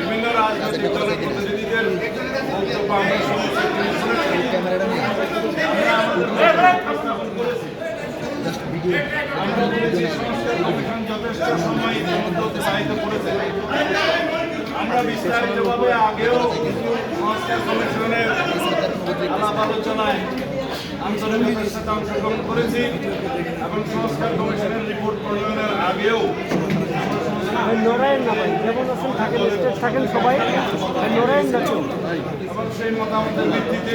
বিভিন্ন রাজনৈতিক দলের প্রতিনিধিদের বক্তব্য আমরা শুনেছি যথেষ্ট সময় ইতিমধ্যে করেছে আমরা আগেও সংস্কার কমিশনের আলাপ আলোচনায় আন্তরিকতার সাথে অংশগ্রহণ করেছি এবং সংস্কার কমিশনের রিপোর্ট প্রণয়নের আগেও থাকেন সবাই নরায়ণ সেই মতামতের ভিত্তিতে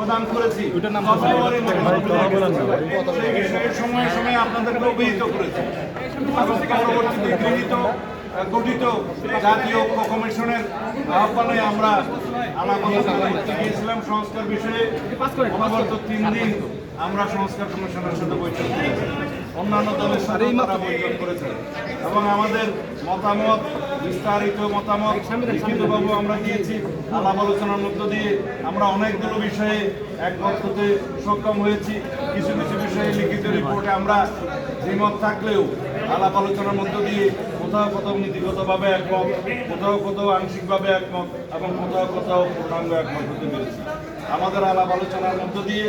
প্রদান করেছি। সময়ে সময়ে আপনাদেরকে অভিহিত করেছি। পরবর্তীতে গৃহীত গঠিত জাতীয় ঐক্য কমিশনের আহ্বানে আমরা গিয়েছিলাম সংস্কার বিষয়ে। অনবরত তিন দিন আমরা সংস্কার কমিশনের সাথে বৈঠক করেছি। অন্যান্য দলের সাথে তারা বৈঠক করেছে এবং আমাদের মতামত, বিস্তারিত মতামত, লিখিতভাবে আমরা দিয়েছি। আলাপ আলোচনার মধ্য দিয়ে আমরা অনেকগুলো বিষয়ে একমত হতে সক্ষম হয়েছি। কিছু কিছু বিষয়ে লিখিত রিপোর্টে আমরা দ্বিমত থাকলেও আলাপ আলোচনার মধ্য দিয়ে কোথাও কোথাও নীতিগতভাবে একমত, কোথাও কোথাও আংশিকভাবে একমত এবং কোথাও কোথাও পূর্ণাঙ্গ একমত হতে পেরেছি। আমাদের আলাপ আলোচনার মধ্য দিয়ে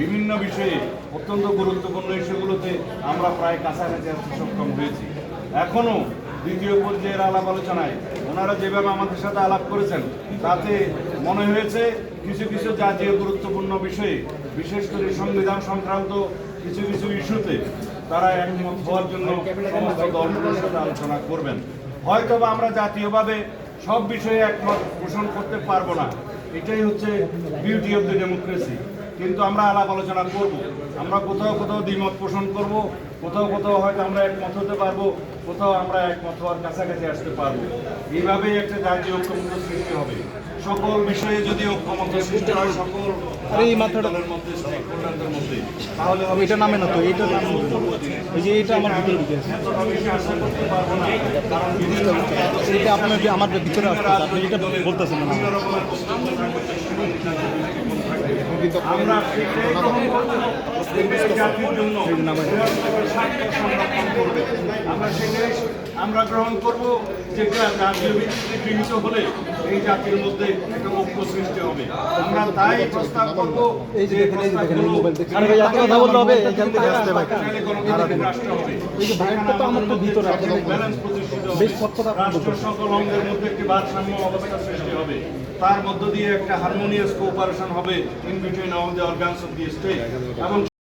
বিভিন্ন বিষয়ে অত্যন্ত গুরুত্বপূর্ণ ইস্যুগুলোতে আমরা প্রায় কাছাকাছি সক্ষম হয়েছি। এখনও দ্বিতীয় পর্যায়ের আলাপ আলোচনায় ওনারা যেভাবে আমাদের সাথে আলাপ করেছেন, তাতে মনে হয়েছে কিছু কিছু জাতীয় গুরুত্বপূর্ণ বিষয়ে, বিশেষ করে সংবিধান সংক্রান্ত কিছু কিছু ইস্যুতে তারা একমত হওয়ার জন্য সমস্ত দলগুলোর সাথে আলোচনা করবেন। হয়তোবা আমরা জাতীয়ভাবে সব বিষয়ে একমত পোষণ করতে পারব না। এটাই হচ্ছে বিউটি অফ দ্য ডেমোক্রেসি কিন্তু আমরা আলাপ আলোচনা করব। আমরা কোথাও কোথাও দ্বিমত পোষণ করব কোথাও কোথাও হয়তো আমরা একমত হতে পারব কোথাও আমরা একমত হওয়ার কাছাকাছি আসতে পারব। এইভাবেই একটা জাতীয় ঐক্যমত্য সৃষ্টি হবে। সকল বিষয়ে যদি ঐক্যমত্য সৃষ্টি হয় সকল এই মাথাটা- মধ্যে স্টেকহোল্ডারদের মধ্যে তাহলে হবে এটা নামে না তো এটা এই যে এটা আমার ভিতরে ঢুকে আছে। আশা করতে পারব না। কারণ এটা আপনার আমার ভিতরে আসছে আপনি এটা বলতেছেন না বিভিন্ন রকমের বক্তব্য থাকবে, আমরা গ্রহণ করব যেটা রাজ্য ভিত্তিতে গৃহীত হলে এই জাতির মধ্যে একটা ঐক্য সৃষ্টি হবে। আমরা তাই প্রস্তাব করব এই যে রাষ্ট্র সকল অঙ্গের মধ্যে একটি ভারসাম্য অবস্থা সৃষ্টি হবে। তার মধ্য দিয়ে একটা হারমোনিয়াস কোঅপারেশন হবে। In between all the organs of the state এবং